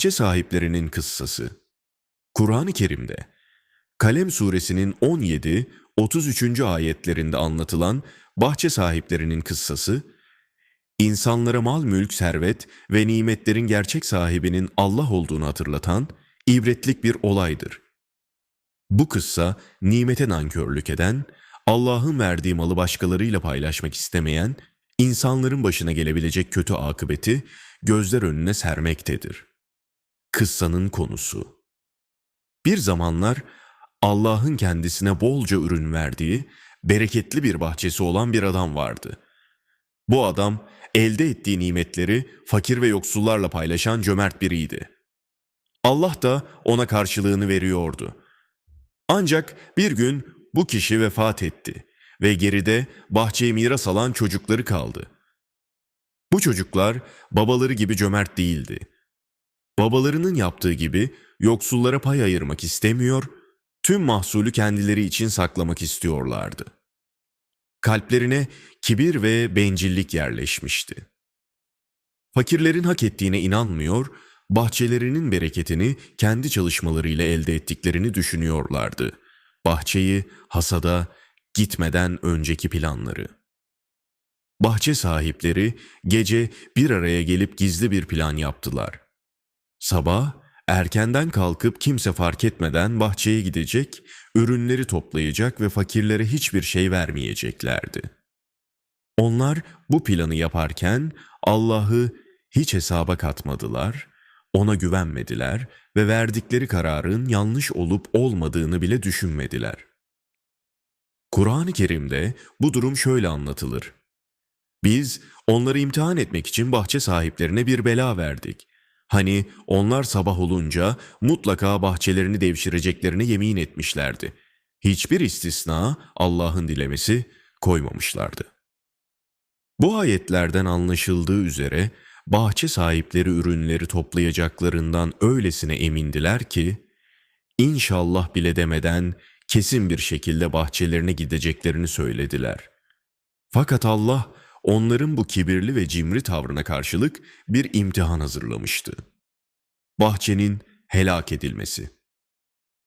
Bahçe sahiplerinin kıssası. Kur'an-ı Kerim'de Kalem suresinin 17-33. ayetlerinde anlatılan bahçe sahiplerinin kıssası, insanlara mal mülk, servet ve nimetlerin gerçek sahibinin Allah olduğunu hatırlatan ibretlik bir olaydır. Bu kıssa nimete nankörlük eden, Allah'ın verdiği malı başkalarıyla paylaşmak istemeyen, insanların başına gelebilecek kötü akıbeti gözler önüne sermektedir. Kıssanın konusu Bir zamanlar Allah'ın kendisine bolca ürün verdiği, bereketli bir bahçesi olan bir adam vardı. Bu adam elde ettiği nimetleri fakir ve yoksullarla paylaşan cömert biriydi. Allah da ona karşılığını veriyordu. Ancak bir gün bu kişi vefat etti ve geride bahçeye miras alan çocukları kaldı. Bu çocuklar babaları gibi cömert değildi. Babalarının yaptığı gibi yoksullara pay ayırmak istemiyor, tüm mahsulü kendileri için saklamak istiyorlardı. Kalplerine kibir ve bencillik yerleşmişti. Fakirlerin hak ettiğine inanmıyor, bahçelerinin bereketini kendi çalışmalarıyla elde ettiklerini düşünüyorlardı. Bahçeyi hasada gitmeden önceki planları. Bahçe sahipleri gece bir araya gelip gizli bir plan yaptılar. Sabah erkenden kalkıp kimse fark etmeden bahçeye gidecek, ürünleri toplayacak ve fakirlere hiçbir şey vermeyeceklerdi. Onlar bu planı yaparken Allah'ı hiç hesaba katmadılar, ona güvenmediler ve verdikleri kararın yanlış olup olmadığını bile düşünmediler. Kur'an-ı Kerim'de bu durum şöyle anlatılır. Biz onları imtihan etmek için bahçe sahiplerine bir bela verdik. Hani onlar sabah olunca mutlaka bahçelerini devşireceklerine yemin etmişlerdi. Hiçbir istisna Allah'ın dilemesi koymamışlardı. Bu ayetlerden anlaşıldığı üzere bahçe sahipleri ürünleri toplayacaklarından öylesine emindiler ki, inşallah bile demeden kesin bir şekilde bahçelerine gideceklerini söylediler. Fakat Allah onların bu kibirli ve cimri tavrına karşılık bir imtihan hazırlamıştı. Bahçenin helak edilmesi.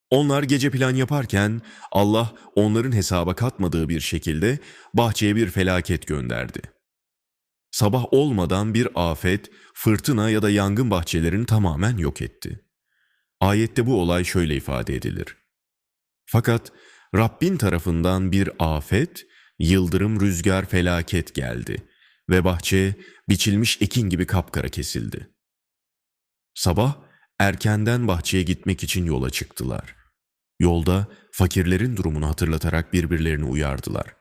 Onlar gece plan yaparken Allah onların hesaba katmadığı bir şekilde bahçeye bir felaket gönderdi. Sabah olmadan bir afet, fırtına ya da yangın bahçelerini tamamen yok etti. Ayette bu olay şöyle ifade edilir. Fakat Rabbin tarafından bir afet, yıldırım, rüzgar, felaket geldi ve bahçe biçilmiş ekin gibi kapkara kesildi. Sabah erkenden bahçeye gitmek için yola çıktılar. Yolda fakirlerin durumunu hatırlatarak birbirlerini uyardılar.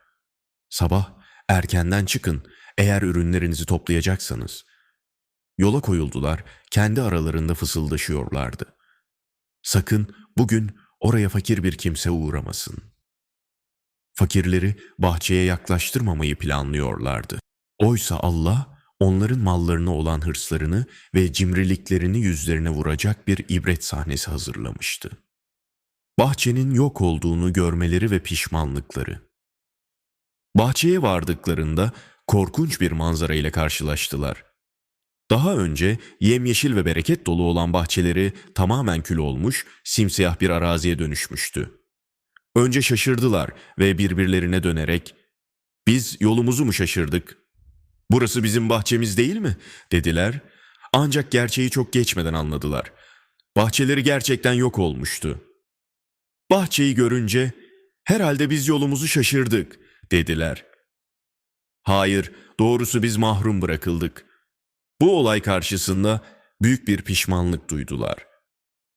Sabah erkenden çıkın eğer ürünlerinizi toplayacaksanız. Yola koyuldular, kendi aralarında fısıldaşıyorlardı. Sakın bugün oraya fakir bir kimse uğramasın. Fakirleri bahçeye yaklaştırmamayı planlıyorlardı. Oysa Allah onların mallarına olan hırslarını ve cimriliklerini yüzlerine vuracak bir ibret sahnesi hazırlamıştı. Bahçenin yok olduğunu görmeleri ve pişmanlıkları. Bahçeye vardıklarında korkunç bir manzara ile karşılaştılar. Daha önce yemyeşil ve bereket dolu olan bahçeleri tamamen kül olmuş, simsiyah bir araziye dönüşmüştü. Önce şaşırdılar ve birbirlerine dönerek "Biz yolumuzu mu şaşırdık? Burası bizim bahçemiz değil mi?" dediler. Ancak gerçeği çok geçmeden anladılar. Bahçeleri gerçekten yok olmuştu. Bahçeyi görünce "Herhalde biz yolumuzu şaşırdık." dediler. Hayır, doğrusu biz mahrum bırakıldık. Bu olay karşısında büyük bir pişmanlık duydular.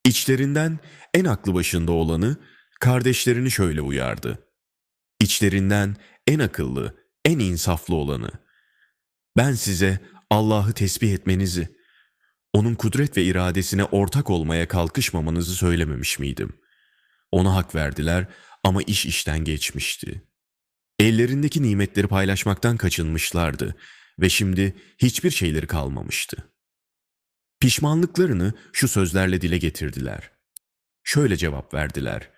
İçlerinden en aklı başında olanı kardeşlerini şöyle uyardı. İçlerinden en akıllı, en insaflı olanı. Ben size Allah'ı tesbih etmenizi, onun kudret ve iradesine ortak olmaya kalkışmamanızı söylememiş miydim? Ona hak verdiler ama iş işten geçmişti. Ellerindeki nimetleri paylaşmaktan kaçınmışlardı ve şimdi hiçbir şeyleri kalmamıştı. Pişmanlıklarını şu sözlerle dile getirdiler. Şöyle cevap verdiler.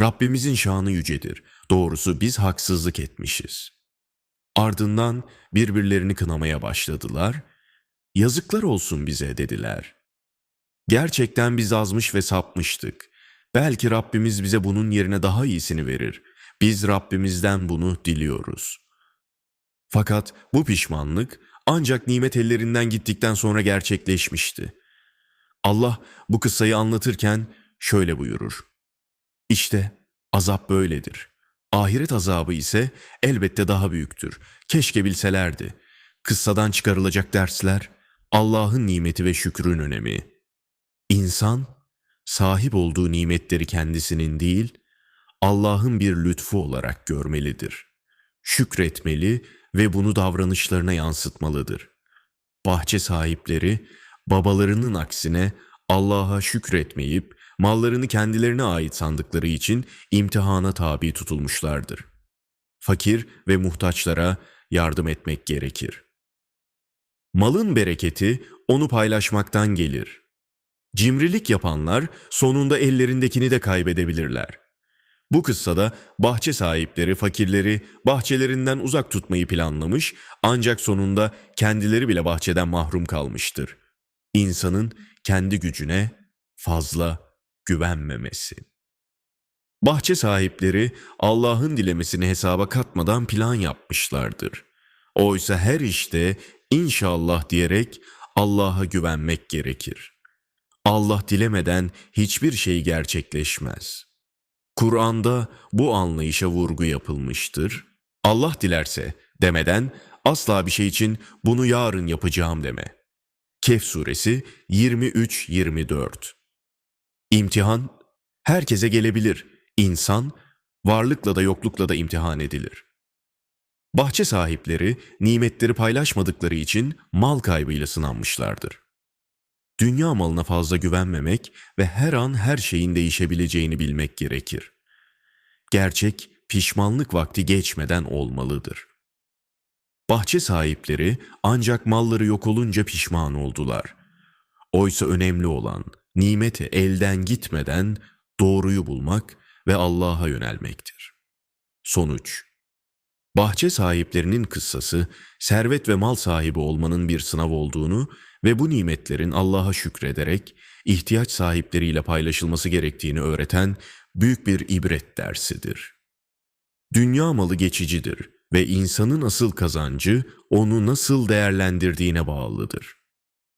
Rabbimizin şanı yücedir. Doğrusu biz haksızlık etmişiz. Ardından birbirlerini kınamaya başladılar. Yazıklar olsun bize dediler. Gerçekten biz azmış ve sapmıştık. Belki Rabbimiz bize bunun yerine daha iyisini verir. Biz Rabbimizden bunu diliyoruz. Fakat bu pişmanlık ancak nimet ellerinden gittikten sonra gerçekleşmişti. Allah bu kıssayı anlatırken şöyle buyurur. İşte azap böyledir. Ahiret azabı ise elbette daha büyüktür. Keşke bilselerdi. Kıssadan çıkarılacak dersler, Allah'ın nimeti ve şükrün önemi. İnsan, sahip olduğu nimetleri kendisinin değil, Allah'ın bir lütfu olarak görmelidir. Şükretmeli ve bunu davranışlarına yansıtmalıdır. Bahçe sahipleri, babalarının aksine Allah'a şükretmeyip, mallarını kendilerine ait sandıkları için imtihana tabi tutulmuşlardır. Fakir ve muhtaçlara yardım etmek gerekir. Malın bereketi onu paylaşmaktan gelir. Cimrilik yapanlar sonunda ellerindekini de kaybedebilirler. Bu kıssada bahçe sahipleri fakirleri bahçelerinden uzak tutmayı planlamış ancak sonunda kendileri bile bahçeden mahrum kalmıştır. İnsanın kendi gücüne fazla güvenmemesi. Bahçe sahipleri Allah'ın dilemesini hesaba katmadan plan yapmışlardır. Oysa her işte inşallah diyerek Allah'a güvenmek gerekir. Allah dilemeden hiçbir şey gerçekleşmez. Kur'an'da bu anlayışa vurgu yapılmıştır. Allah dilerse demeden asla bir şey için bunu yarın yapacağım deme. Kehf suresi 23-24 İmtihan herkese gelebilir. İnsan varlıkla da yoklukla da imtihan edilir. Bahçe sahipleri nimetleri paylaşmadıkları için mal kaybıyla sınanmışlardır. Dünya malına fazla güvenmemek ve her an her şeyin değişebileceğini bilmek gerekir. Gerçek pişmanlık vakti geçmeden olmalıdır. Bahçe sahipleri ancak malları yok olunca pişman oldular. Oysa önemli olan nimeti elden gitmeden doğruyu bulmak ve Allah'a yönelmektir. Sonuç Bahçe sahiplerinin kıssası, servet ve mal sahibi olmanın bir sınav olduğunu ve bu nimetlerin Allah'a şükrederek ihtiyaç sahipleriyle paylaşılması gerektiğini öğreten büyük bir ibret dersidir. Dünya malı geçicidir ve insanın asıl kazancı onu nasıl değerlendirdiğine bağlıdır.